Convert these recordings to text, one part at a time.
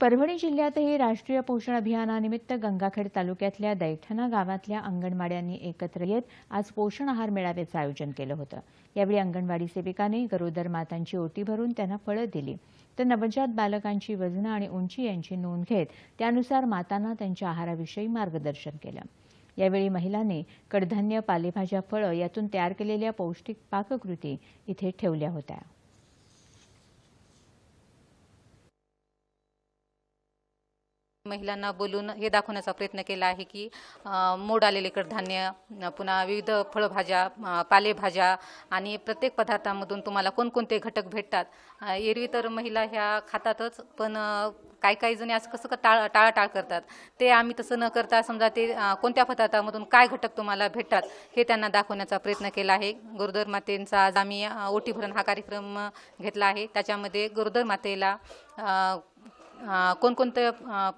परभणी जिल्ह्यातही राष्ट्रीय पोषण अभियानानिमित्त गंगाखेड तालुक्यातल्या दैठणा गावातल्या अंगणवाड्यांनी एकत्र येत आज पोषण आहार मेळाव्याचं आयोजन केलं होतं. यावेळी अंगणवाडी सेविकांनी गरोदर मातांची ओटी भरून त्यांना फळं दिली. तर नवजात बालकांची वजनं आणि उंची यांची नोंद घेत त्यानुसार मातांना त्यांच्या आहाराविषयी मार्गदर्शन केलं. यावेळी महिलांनी कडधान्य पालेभाज्या फळं यातून तयार केलेल्या पौष्टिक पाककृती इथे ठेवल्या होत्या. महिलांना बोलून हे दाखवण्याचा प्रयत्न केला आहे की मोड आलेले कडधान्य पुन्हा विविध फळभाज्या पालेभाज्या आणि प्रत्येक पदार्थामधून तुम्हाला कोणकोणते घटक भेटतात. एरवी तर महिला ह्या खातातच पण काही काही जणी असं कसं का टाळ टाळाटाळ करतात. ते आम्ही तसं न करता समजा ते कोणत्या पदार्थामधून काय घटक तुम्हाला भेटतात हे त्यांना दाखवण्याचा प्रयत्न केला आहे. गोरोदर मातेंचा आज आम्ही ओटीभरण ओटी भरण हा कार्यक्रम घेतला आहे. त्याच्यामध्ये गरोदर मातेला कोणकोणते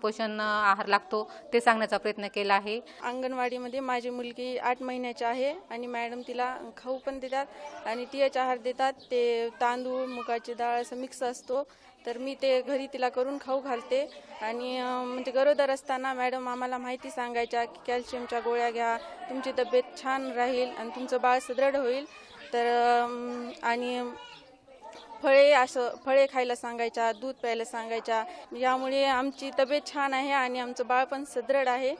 पोषण आहार लागतो ते सांगण्याचा प्रयत्न केला आहे. अंगणवाडीमध्ये माझी मुलगी आठ महिन्याची आहे आणि मॅडम तिला खाऊ पण देतात आणि टीएच आहार देतात. ते तांदूळ मुगाची डाळ असं मिक्स असतो. तर मी ते घरी तिला करून खाऊ घालते. आणि म्हणजे गरोदर असताना मॅडम आम्हाला माहिती सांगायच्या की कॅल्शियमच्या गोळ्या घ्या तुमची तब्येत छान राहील आणि तुमचं बाळ सुदृढ होईल. तर आणि फळे असं फळे खायला सांगायच्या दूध प्यायला सांगायच्या. यामुळे आमची तब्येत छान आहे आणि आमचं बाळ पण सदृढ आहे.